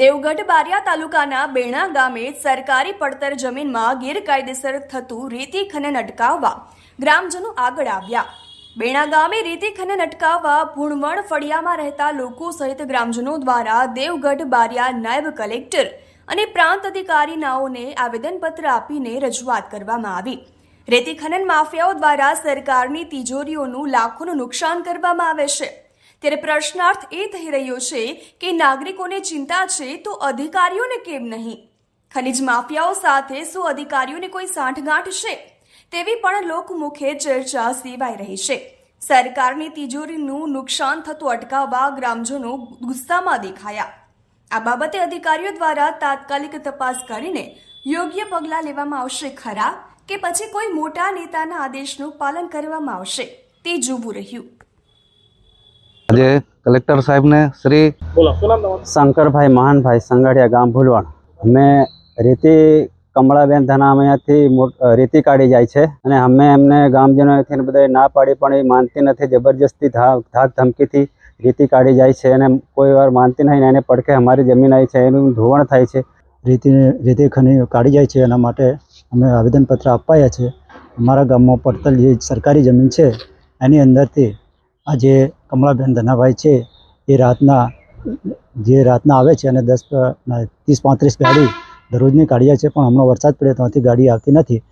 દેવગઢ બારિયા તાલુકાના બેણા ગામે સરકારી પડતર જમીનમાં ગેરકાયદેસર થતું રેતી ખનન અટકાવવા ગ્રામજનો આગળ આવ્યા. બેણા ગામે રેતી ખનન અટકાવવા ભૂણવણ ફળિયામાં રહેતા લોકો સહિત ગ્રામજનો દ્વારા દેવગઢ બારિયા નાયબ કલેક્ટર અને પ્રાંત અધિકારીનાઓને આવેદનપત્ર આપીને રજૂઆત કરવામાં આવી. રેતી ખનન માફિયાઓ દ્વારા સરકારની તિજોરીઓનું લાખોનું નુકસાન કરવામાં આવે છે. ત્યારે પ્રશ્નાર્થ એ થઈ રહ્યો છે કે નાગરિકોને ચિંતા છે તો અધિકારીઓને કેમ નહીં? ખનિજ માફિયાઓ સાથે શું અધિકારીઓને કોઈ સાંઠગાંઠ છે? તેવી પણ લોકમુખે ચર્ચા સેવાઈ રહી છે. સરકારની તિજોરીનું નુકસાન થતું અટકાવવા ગ્રામજનો ગુસ્સામાં દેખાયા. આ બાબતે અધિકારીઓ દ્વારા તાત્કાલિક તપાસ કરીને યોગ્ય પગલાં લેવામાં આવશે ખરા કે પછી કોઈ મોટા નેતાના આદેશનું પાલન કરવામાં આવશે તે જોવું રહ્યું. આજે કલેક્ટર સાહેબને શ્રી શંકરભાઈ મહાનભાઈ સંગાડિયા ગામ ભૂલવણ. અમે રેતી કમળાબેન ધના અહીંયાથી મોટ રેતી કાઢી જાય છે અને અમે એમને ગામજનોથી બધા ના પાડી પણ એ માનતી નથી જબરજસ્તી ધાક ધાક ધમકીથી રેતી કાઢી જાય છે અને કોઈ વાર માનતી નહીં એને પડકે અમારી જમીન આવી છે એનું ધોવાણ થાય છે. રેતી રેતી ખની કાઢી જાય છે એના માટે અમે આવેદનપત્ર અપાયા છે. અમારા ગામમાં પડતલ જે સરકારી જમીન છે એની અંદરથી આ જે કમળાબેન ધનાભાઈ છે, એ રાતના, જે રાતના આવે છે અને દસ ત્રીસ પાંત્રીસ ગાડી દરરોજની કાઢીએ છે, પણ હમણાં વરસાદ પડ્યો ત્યાંથી ગાડી આવતી નથી.